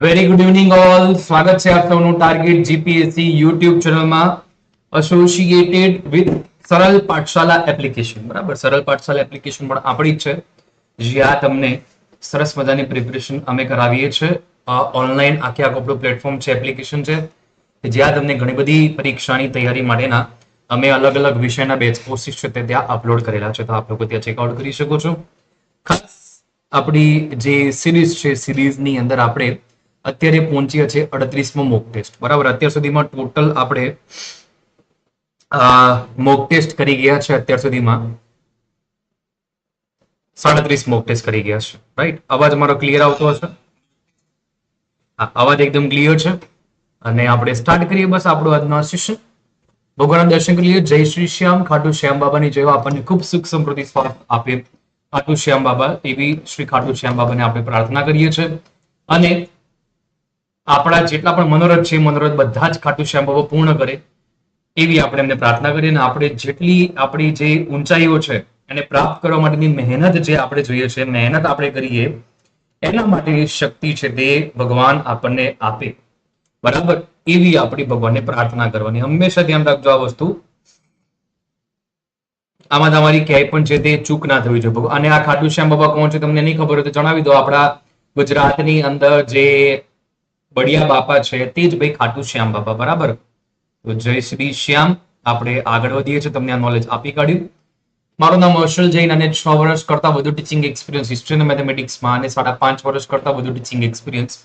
Very good evening all સ્વાગત છે આપ સૌનું ટાર્ગેટ જીપીએસસી યુટ્યુબ ચેનલમાં associated with Saral Pathshala application બરાબર? સરળ પાઠશાલા એપ્લિકેશન પણ આપણી જ છે. જ્યાં તમને સરસ મજાની પ્રિપરેશન અમે કરાવીએ છીએ. ઓનલાઈન આખે આખું આપણું પ્લેટફોર્મ છે એપ્લિકેશન છે. જ્યાં તમને ઘણી બધી પરીક્ષાની તૈયારી માટેના અમે અલગ અલગ વિષયના બેચ કોર્સિસ છે તે ત્યાં અપલોડ કરેલા છે. તો આપ લોકો ત્યાં ચેકઆઉટ કરી શકો છો. ખાસ આપણી જે સિરીઝ છે સિરીઝની અંદર આપણે અત્યારે પહોંચ્યા છે અડત્રીસમો મોક ટેસ્ટ બરાબર, અત્યાર સુધીમાં ટોટલ આપણે મોક ટેસ્ટ કરી ગયા છે અત્યાર સુધીમાં. સાડત્રીસ મોક ટેસ્ટ કરી ગયા છે. રાઈટ અવાજ મારો ક્લિયર આવતો હશે? અવાજ એકદમ ક્લિયર છે. અને આપણે સ્ટાર્ટ કરીએ બસ આપણું આજનું સેશન ભગવાન દર્શન કરી લઈએ જય શ્રી શ્યામ. ખાટુ શ્યામ બાબાની જય આપણને ખૂબ સુખ સમૃદ્ધિ સ્વાસ્થ્ય આપે. ખાટુ શ્યામ બાબા, એવી શ્રી ખાટુ શ્યામ બાબાને આપણે પ્રાર્થના કરીએ છીએ. અને આપણા જેટલા પણ મનોરથ છે, મનોરથ બધા જ ખાટુ શ્યામ બાબા પૂર્ણ કરે, એવી આપણે એમને પ્રાર્થના કરીએ અને આપણે જેટલી આપણી જે ઊંચાઈઓ છે, એને પ્રાપ્ત કરવા માટેની મહેનત જે આપણે જોઈએ છે, મહેનત આપણે કરીએ, એના માટેની શક્તિ છે તે ભગવાન આપણને આપે. બરાબર? એવી આપણી ભગવાનને પ્રાર્થના કરવાની. હંમેશા ધ્યાન રાખજો આ વસ્તુ. આમાં તમારી ક્યાંય પણ છે તે ચૂક ના થવી જોઈએ. અને આ ખાટુ શ્યામ બાબા કોણ છે, તમને નહીં ખબર હોય તો જણાવી દો. આપણા ગુજરાતની અંદર જે બડિયા બાપા છે, તે જ ભાઈ ખાટુ શ્યામ બાપા, બરાબર? તો જય શ્રી શ્યામ. આપણે આગળ વધીએ છીએ, તમને આ નોલેજ આપી કાઢ્યું. મારું નામ હર્ષલ જૈન અને છ વર્ષ કરતા વધુ ટીચિંગ એક્સપિરિયન્સ હિસ્ટ્રી અને મેથેમેટિક્સમાં અને સાડા પાંચ વર્ષ કરતા વધુ teaching experience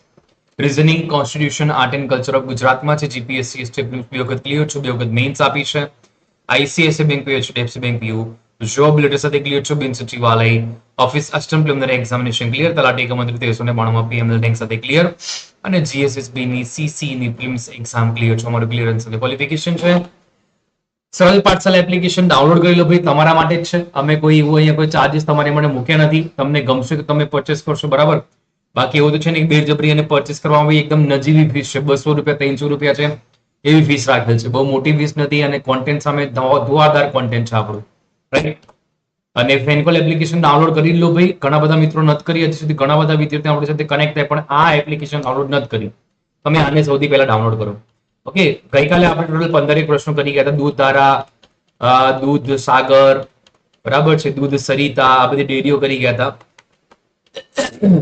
reasoning constitution art and culture of ગુજરાતમાં છે. જીપીએસસી સ્ટેપ બે વખત ક્લિયર છું બે વખત મેઇન્સ આપી છે. આઈસીએસએ બેંક પીએચ એચડીએફસી બેંક પીયુ જોબ લેટર સાથે ક્લિયર છું બિન office office assistant examination clear clear మంత్రి ને બાણુંમાં પીએમએલ રેન્ક સાથે ક્લિયર અને જીએસએસબી ની સીસી ની પ્રિલિમ્સ એક્ઝામ ક્લિયર છો અમારું ક્લિયરન્સ ક્વોલિફિકેશન છે સરળ પાઠશાલા એપ્લિકેશન ડાઉનલોડ કરી લો ભાઈ તમારા માટે જ છે અમે કોઈ એવું અહીંયા કોઈ ચાર્જિસ તમારે મને મૂક્યા નથી તમને ગમશે તો તમે પરચેસ કરશો બરાબર બાકી એવું તો છે ને બેર જબરી અને પરચેસ કરવામાં બી એકદમ નજીવી ફીસ છે બસો રૂપિયા ત્રણસો રૂપિયા છે એવી ફીસ રાખેલ છે બહુ મોટી ફીસ નથી અને કોન્ટેન્ટ સામે ધુઆધાર કોન્ટેન્ટ છે આપણું રાઈટ અને ફેનકોલ એપ્લિકેશન ડાઉનલોડ કરી લો ભાઈ. ઘણા બધા મિત્રો નથી કરી, હજી સુધી ઘણા બધા વિદ્યાર્થીઓ આપણી સાથે કનેક્ટ થાય, પણ આ એપ્લિકેશન ડાઉનલોડ નથી કરી તમે આને સૌથી પહેલા ડાઉનલોડ કરો. ઓકે ગઈકાલે આપણે ટોટલ પંદરેક પ્રશ્નો કરી ગયા હતા. દૂધ ધારા દૂધ સાગર, બરાબર છે? દૂધ સરિતા, આ બધી ડેરીઓ કરી ગયા હતા.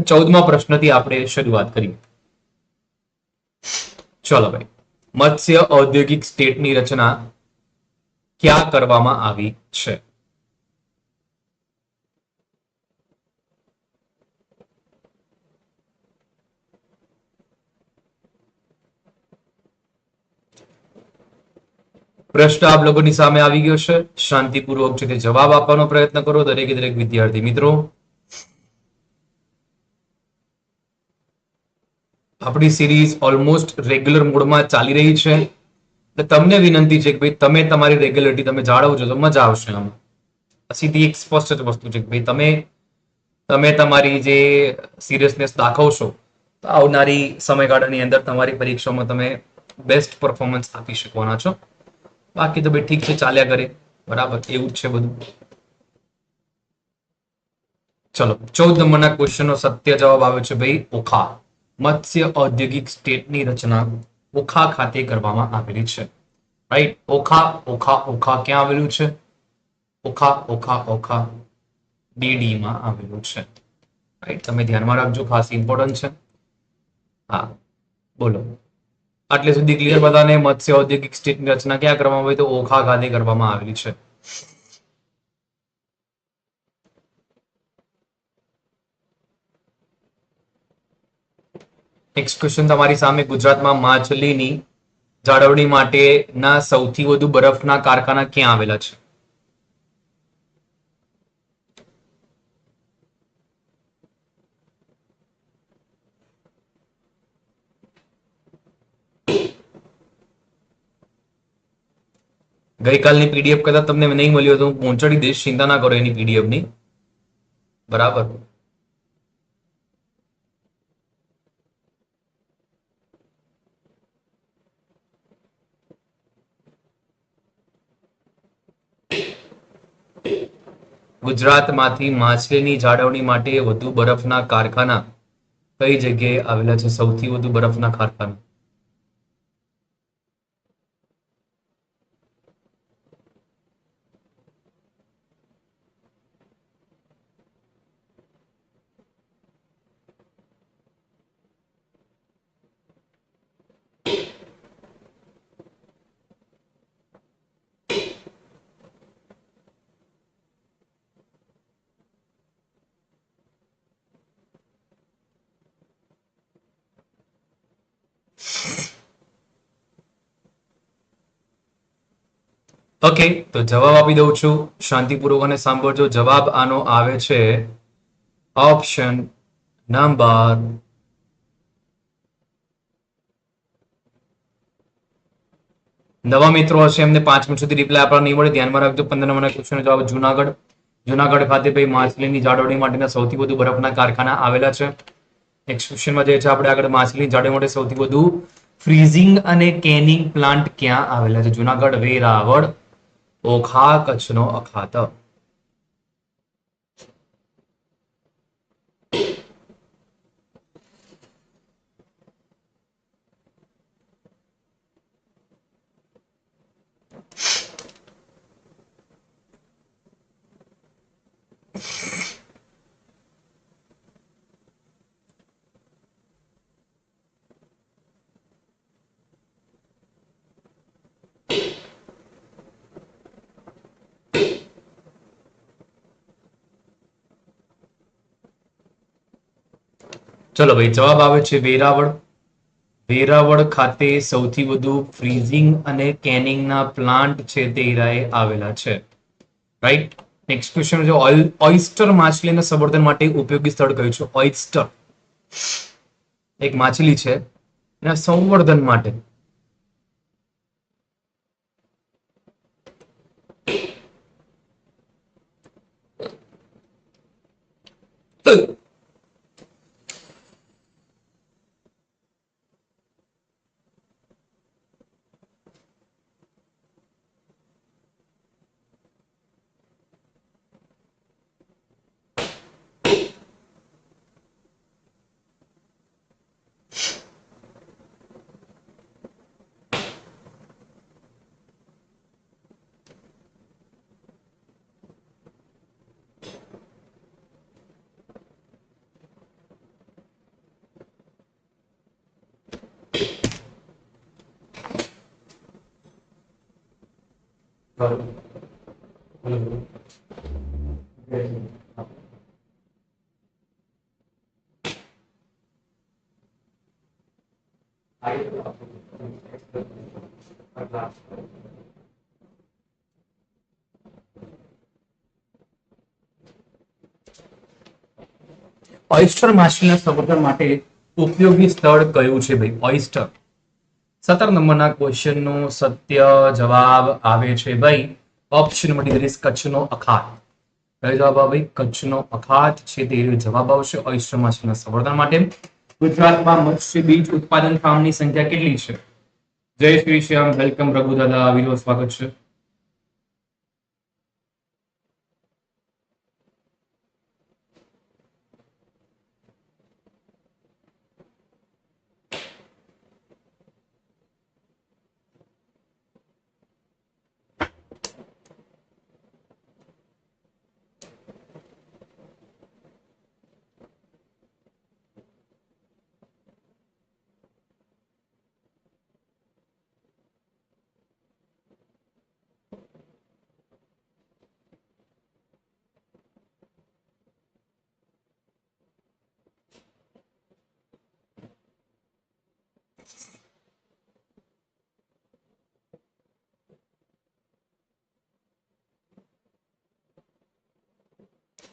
ચૌદમા પ્રશ્નથી આપણે શરૂઆત કરી ચલો ભાઈ. મત્સ્ય ઔદ્યોગિક સ્ટેટની રચના ક્યાં કરવામાં આવી છે? પ્રશ્ન આપ લોકોની સામે આવી ગયો છે. શાંતિપૂર્વક છે તે જવાબ આપવાનો પ્રયત્ન કરો, દરેકે દરેક વિદ્યાર્થી મિત્રો. આપણી સિરીઝ ઓલમોસ્ટ રેગ્યુલર મોડમાં ચાલી રહી છે. એટલે તમને વિનંતી છે કે ભાઈ તમે તમારી રેગ્યુલરિટી તમે જાળવજો, તો મજા આવશે આમાં. સીધી એક સ્પષ્ટ વસ્તુ છે કે ભાઈ તમે તમે તમારી જે સિરિયસનેસ દાખવશો, તો આવનારી સમયગાળાની અંદર તમારી પરીક્ષામાં તમે બેસ્ટ પરફોર્મન્સ આપી શકવાના છો. બાકી તો ભાઈ ઠીક છે, ચાલ્યા કરે. બરાબર, એવું જ છે બધું. ચલો, ચૌદ નંબરના ક્વેશ્ચનનો સત્ય જવાબ આવે છે ભાઈ, ઓખા. મત્સ્ય ઔદ્યોગિક સ્ટેટની રચના ઓખા ખાતે કરવામાં આવેલી છે. રાઈટ ઓખા ઓખા ઓખા ક્યાં આવેલું છે? ઓખા ઓખા ઓખા ડીડી માં આવેલું છે. રાઈટ તમે ધ્યાનમાં રાખજો, ખાસ ઇમ્પોર્ટન્ટ છે. હા, બોલો. આટલે સુધી ક્લિયર બધાને મત્સ્ય ઔદ્યોગિક સ્ટેટની રચના ક્યાં કરવામાં આવી તો ઓખા ખાતે કરવામાં આવેલી છે. નેક્સ્ટ ક્વેશ્ચન તમારી સામે ગુજરાતમાં માછલીની જાળવણી માટેના સૌથી વધુ બરફના કારખાના ક્યાં આવેલા છે? ગઈકાલની પીડીએફ કદાચ તમને નહીં મળ્યો તો હું પહોંચાડી દઈશ, ચિંતા ના કરો એની પીડીએફની બરાબર. ગુજરાતમાંથી માછલીની જાળવણી માટે વધુ બરફના કારખાના કઈ જગ્યાએ આવેલા છે? સૌથી વધુ બરફના કારખાના? ઓકે તો જવાબ આપી દઉં છું. શાંતિપૂર્વક અને સાંભળજો. જવાબ આનો આવે છે ઓપ્શન નંબર નવા મિત્રો હશે, એમને પાંચ મિનિટ સુધી રિપ્લાય આપવા નહીં મળે. ધ્યાનમાં રાખજો. પંદર નંબરના ક્વેશ્ચનનો જવાબ જુનાગઢ. જુનાગઢ ખાતે ભાઈ માછલીની જાળવણી માટેના સૌથી વધુ બરફના કારખાના આવેલા છે. નેક્સ્ટ ક્વેશ્ચનમાં જે છે આપણે આગળ. માછલીની જાળવણી માટે સૌથી વધુ ફ્રીઝિંગ અને કેનિંગ પ્લાન્ટ ક્યાં આવેલા છે? જુનાગઢ, વેરાવળ ઓખા કચ્છનો અખાત ચલો ભાઈ, જવાબ આવે છે વેરાવળ. વેરાવળ ખાતે સૌથી વધુ ફ્રીઝિંગ અને કેનિંગના પ્લાન્ટ છે તે ઈરાએ આવેલા છે. રાઈટ નેક્સ્ટ ક્વેશ્ચન છે ઓઇસ્ટર માછલીના સંવર્ધન માટે ઉપયોગી સ્થળ કયું છે? ઓઇસ્ટર એક માછલી છે, એના સંવર્ધન માટે. ઓઇસ્ટર માછલીના સંવર્ધન માટે ઉપયોગી સ્થળ કયું છે ભાઈ? ઓઇસ્ટર સત્તર નંબરના ક્વેશ્ચનનો સત્ય જવાબ આવે છે ભાઈ. ઓપ્શન નંબર ડી કચ્છનો અખાત. કયો જવાબ આવે કચ્છનો અખાત છે તે જવાબ આવશે ઓયસ્ટર માછલીના સંવર્ધન માટે. ગુજરાતમાં મત્સ્ય બીજ ઉત્પાદન ફાર્મની સંખ્યા કેટલી છે? જય શ્રી શ્યામ, વેલકમ રઘુ દાદા વિરો સ્વાગત છે.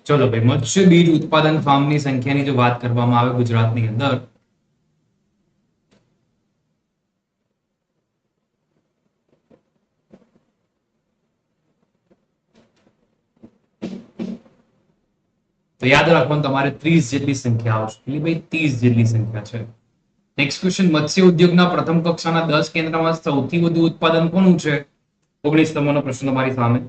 ચલો ભાઈ મત્સ્ય બીજ ઉત્પાદન ફાર્મની સંખ્યાની જો વાત કરવામાં આવે ગુજરાતની અંદર, તો યાદ રાખવાનું તમારે ત્રીસ જેટલી સંખ્યા આવશે. એટલે ભાઈ, ત્રીસ જેટલી સંખ્યા છે. નેક્સ્ટ ક્વેશ્ચન મત્સ્ય ઉદ્યોગના પ્રથમ કક્ષાના દસ કેન્દ્રમાં સૌથી વધુ ઉત્પાદન કોનું છે? ઓગણીસ નંબરનો પ્રશ્ન તમારી સામે.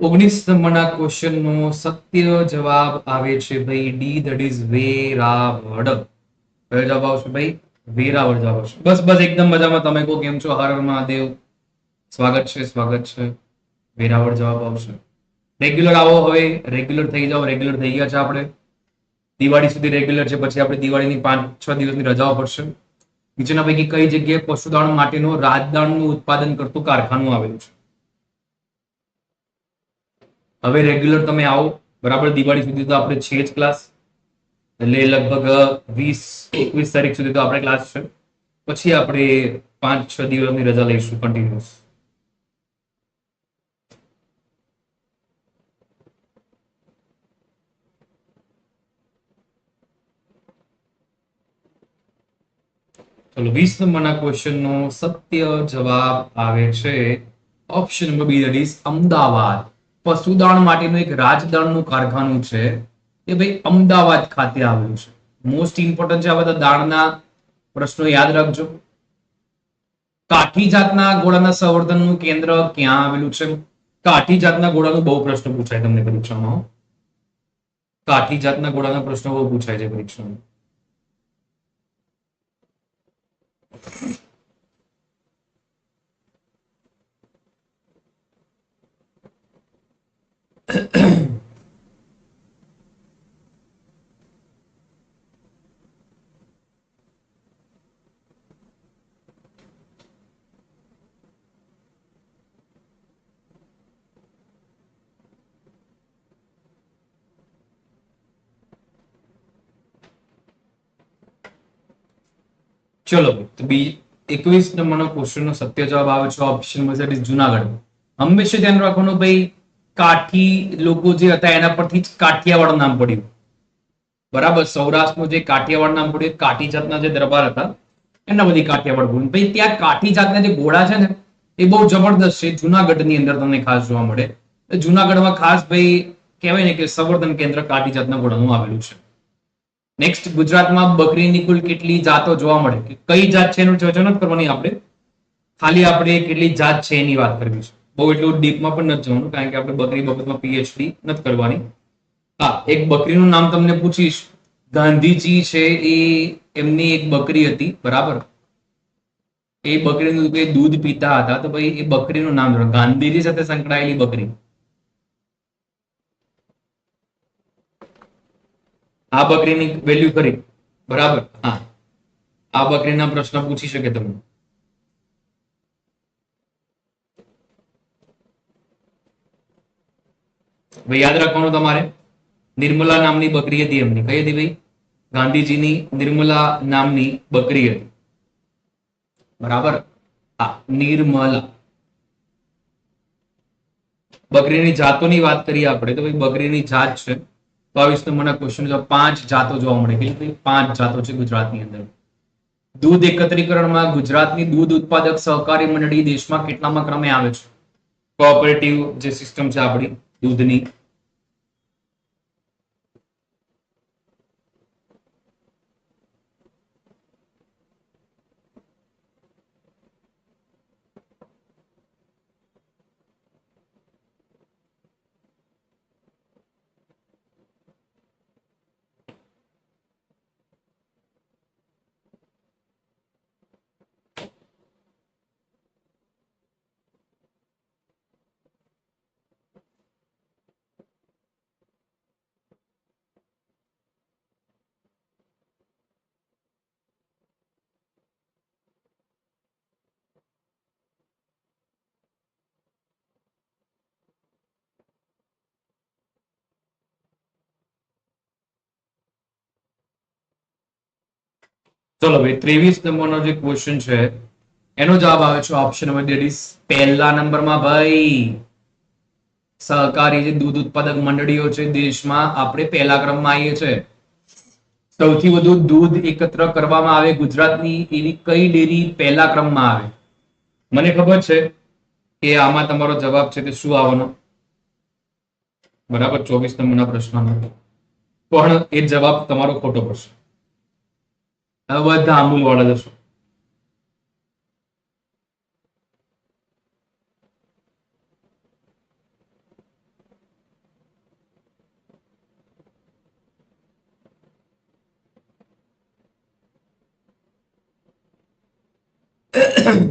ઓગણીસ નંબરના ક્વેશ્ચન નો સત્ય જવાબ આવે છે ભાઈ ડી ધટ ઇઝ વેરાવળ. કયો જવાબ આવશે ભાઈ? વેરાવળ જવાબ આવશે. બસ બસ, એકદમ મજામાં. તમે કહો, કેમ છો? હર હર મહાદેવ. સ્વાગત છે સ્વાગત છે. વેરાવળ જવાબ આવશે. રેગ્યુલર આવો હવે. રેગ્યુલર થઈ જાઓ. રેગ્યુલર થઈ ગયા છે આપણે. દિવાળી સુધી રેગ્યુલર છે. પછી આપણે દિવાળીની પાંચ, છ દિવસની રજાઓ પડશે. નીચેના પૈકી કઈ જગ્યાએ પશુદાણ માટેનું રાજદાણનું ઉત્પાદન કરતું કારખાનું આવેલું છે? હવે રેગ્યુલર તમે આવો. બરાબર, દિવાળી સુધી તો આપણે છે જ ક્લાસ એટલે લગભગ વીસ, એકવીસ તારીખ સુધી તો આપણે ક્લાસ છે. પછી આપણે પાંચ, છ દિવસની રજા લઈશું કન્ટિન્યુઅસ ચલો, વીસ નંબરના ક્વેશ્ચન નો સત્ય જવાબ આવે છે. Option number B that is Ahmedabad. પશુદાણ માટેનું એક રાજદાણનું કારખાનું છે. એ ભાઈ અમદાવાદ ખાતે આવેલું છે. મોસ્ટ ઇમ્પોર્ટન્ટ છે આ બધા દાણના પ્રશ્નો યાદ રાખજો. કાઠી જાતના ઘોડાના સંવર્ધનનું કેન્દ્ર ક્યાં આવેલું છે? કાઠી જાતના ઘોડાનું બહુ પ્રશ્ન પૂછાય તમને પરીક્ષામાં કાઠી જાતના ઘોડાના પ્રશ્નો બહુ પૂછાય છે પરીક્ષામાં. ચલો તો બી એકવીસ નંબરનો ક્વેશ્ચનનો સત્ય જવાબ આવે છે ઓપ્શન નંબર ઇઝ જુનાગઢ હંમેશા ધ્યાન રાખવાનું ભાઈ કાઠી લોકો જે હતા એના પરથી જ કાઠિયાવાડ નામ પડ્યું. બરાબર? સૌરાષ્ટ્રનું જે કાઠિયાવાડ નામ પડ્યું કાઠી જાતના જે દરબાર હતા, એના બધી કાઠિયાવાડ બોલું ભાઈ ત્યાં કાઠી જાતના જે ઘોડા છે ને, એ બહુ જબરદસ્ત છે. જુનાગઢની અંદર તમને ખાસ જોવા મળે. જુનાગઢમાં ખાસ ભાઈ કહેવાય ને કે સંવર્ધન કેન્દ્ર કાઠી જાતના ઘોડાનું આવેલું છે. નેક્સ્ટ ગુજરાતમાં બકરીની કુલ કેટલી જાતો જોવા મળે? કઈ જાત છે એનું ચર્ચા નથી કરવાની આપણે. ખાલી આપણે કેટલી જાત છે એની વાત કરવી છે. બહુ એટલું ડીપમાં પણ નથી જવાનું, કારણ કે આપણે બકરી બાબતમાં પીએચડી નથી કરવાની. હા, એક બકરીનું નામ તમને પૂછીશ. ગાંધીજી છે એ, એમની એક બકરી હતી, બરાબર? એ બકરીનું દૂધ પીતા હતા, તો ભાઈ એ બકરીનું નામ ગાંધીજી સાથે સંકળાયેલી બકરી. આ બકરીની વેલ્યુ કરી બરાબર? હા. આ બકરીના પ્રશ્ન પૂછી શકે તમને. ભાઈ, યાદ રાખવાનું તમારે? નિર્મલા નામની બકરી હતી એમની. કઈ હતી ભાઈ? ગાંધીજીની નિર્મલા નામની બકરી હતી. બરાબર? હા, નિર્મલા. બકરીની જાતોની વાત કરીએ આપણે, તો ભાઈ, બકરીની જાત છે. બાવીસ નંબરના ક્વેશ્ચન પાંચ જાતો જોવા મળે. કેટલી પાંચ જાતો છે ગુજરાતની અંદર. દૂધ એકત્રીકરણમાં ગુજરાતની દૂધ ઉત્પાદક સહકારી મંડળી દેશમાં કેટલામાં ક્રમે આવે છે? કોઓપરેટિવ જે સિસ્ટમ છે આપણી the Dudini ચલો ભાઈ ત્રેવીસ નંબરનો જે ક્વેશ્ચન છે, એનો જવાબ આવે છે ઓપ્શન નંબર દેટ પહેલા નંબરમાં ભાઈ, સહકારી જે દૂધ ઉત્પાદક મંડળીઓ છે દેશમાં આપણે પહેલા ક્રમમાં આવીએ છીએ સૌથી વધુ દૂધ એકત્ર કરવામાં આવે ગુજરાતની એવી કઈ ડેરી પહેલા ક્રમમાં આવે? મને ખબર છે કે આમાં તમારો જવાબ છે કે શું આવવાનો? બરાબર, ચોવીસ નંબરના પ્રશ્નનો પણ એ જવાબ તમારો ખોટો પડશે. Vou dar uma embora da sua.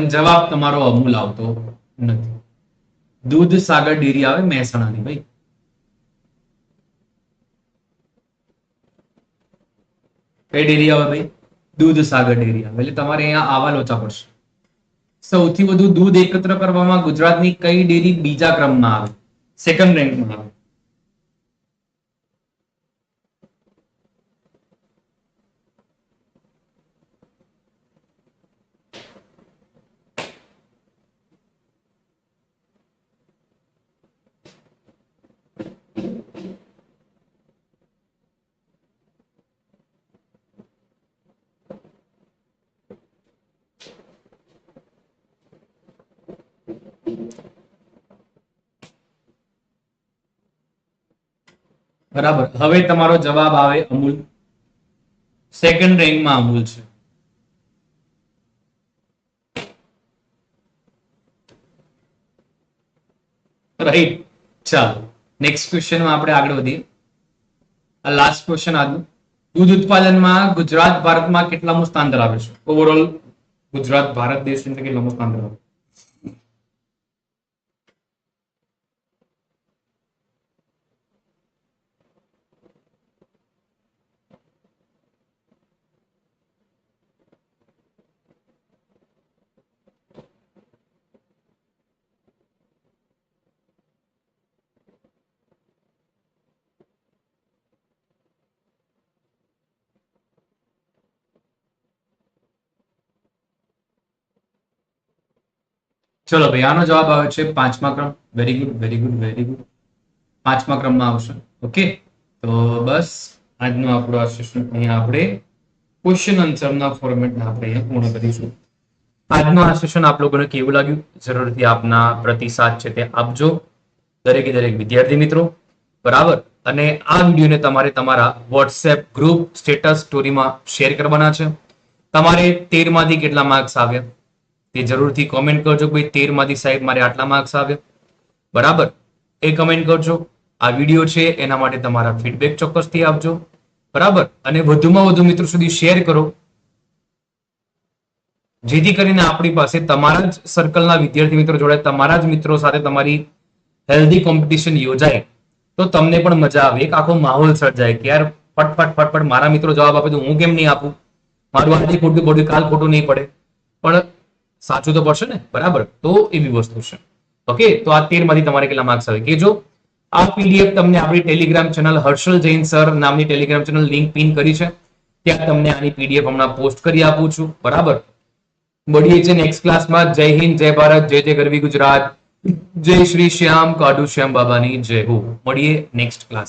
પણ જવાબ તમારો અમૂલ આવતો નથી. દૂધ સાગર ડેરી આવે મહેસાણાની, ભાઈ. કઈ ડેરી આવે ભાઈ? દૂધ સાગર ડેરી આવે. એટલે તમારે અહીંયા આવા લોચા પડશે. સૌથી વધુ દૂધ એકત્ર કરવામાં ગુજરાતની કઈ ડેરી બીજા ક્રમમાં આવે? સેકન્ડ રેન્કમાં આવે. બરાબર. હવે તમારો જવાબ આવે અમૂલ. સેકન્ડ રેન્કમાં અમૂલ છે. રાઈટ ચાલો. નેક્સ્ટ ક્વેશ્ચનમાં આપણે આગળ વધીએ. આ લાસ્ટ ક્વેશ્ચન આજનું. દૂધ ઉત્પાદનમાં ગુજરાત, ભારતમાં કેટલામું સ્થાન ધરાવે છે? ઓવરઓલ ગુજરાત, ભારત દેશ કેટલામું સ્થાન ધરાવે ચલો ભાઈ, આનો જવાબ આવે છે પાંચમા ક્રમ. Very good very good very good પાંચમા ક્રમમાં આવશે. ઓકે તો બસ, આજનું આપણું આ સેશન અહીંયા આપણે ક્વેશ્ચન આન્સરના ફોર્મેટને આપણે અહીંયા પૂર્ણ કરીશું. આજનું આ સેશન આપ લોકોને કેવું લાગ્યું? જરૂરથી આપના પ્રતિસાદ છે તે આપજો. દરેકે દરેક વિદ્યાર્થી મિત્રો, બરાબર? અને આ વિડીયોને તમારે તમારા વોટ્સએપ ગ્રુપ સ્ટેટસ સ્ટોરીમાં શેર કરવાના છે. તમારે તેરમાંથી કેટલા માર્ક્સ આવ્યા? તે જરૂરથી કોમેન્ટ કરજો કે ભાઈ તેરમાંથી સાહેબ મારે આટલા માર્ક્સ આવ્યા. બરાબર? એ કમેન્ટ કરજો. આ વીડિયો છે, એના માટે તમારા ફીડબેક ચોક્કસથી આપજો. બરાબર? અને વધુમાં વધુ મિત્રો સુધી શેર કરો. જેથી કરીને આપણી પાસે તમારા જ સર્કલના વિદ્યાર્થી મિત્રો જોડે તમારા જ મિત્રો સાથે તમારી હેલ્ધી કોમ્પિટિશન યોજાય, તો તમને પણ મજા આવે. એક આખો માહોલ સર્જાય કે યાર ફટફટ ફટફટ મારા મિત્રો જવાબ આપે તો હું કેમ નહીં આપું? મારું આજે ખોટું પડ્યું કાલ ખોટું નહીં પડે. પણ સાચું તો પડશે ને? બરાબર. તો એવી વસ્તુ છે. ઓકે તો આ તેરમાંથી તમારે કેટલા માર્ક્સ આવે? કેજો આ પીડીએફ તમને આપણી Telegram channel Harshal Jain sir નામની ટેલિગ્રામ ચેનલ લિંક પિન કરી છે. ત્યાં તમને આની પીડીએફ હમણાં પોસ્ટ કરી આપું છું. બરાબર? મળીએ છીએ નેક્સ્ટ ક્લાસમાં જય હિન્દ, જય ભારત, જય જય ગરવી ગુજરાત. જય શ્રી શ્યામ, કાઢુ શ્યામ બાબાની જય હો. મળીએ નેક્સ્ટ ક્લાસ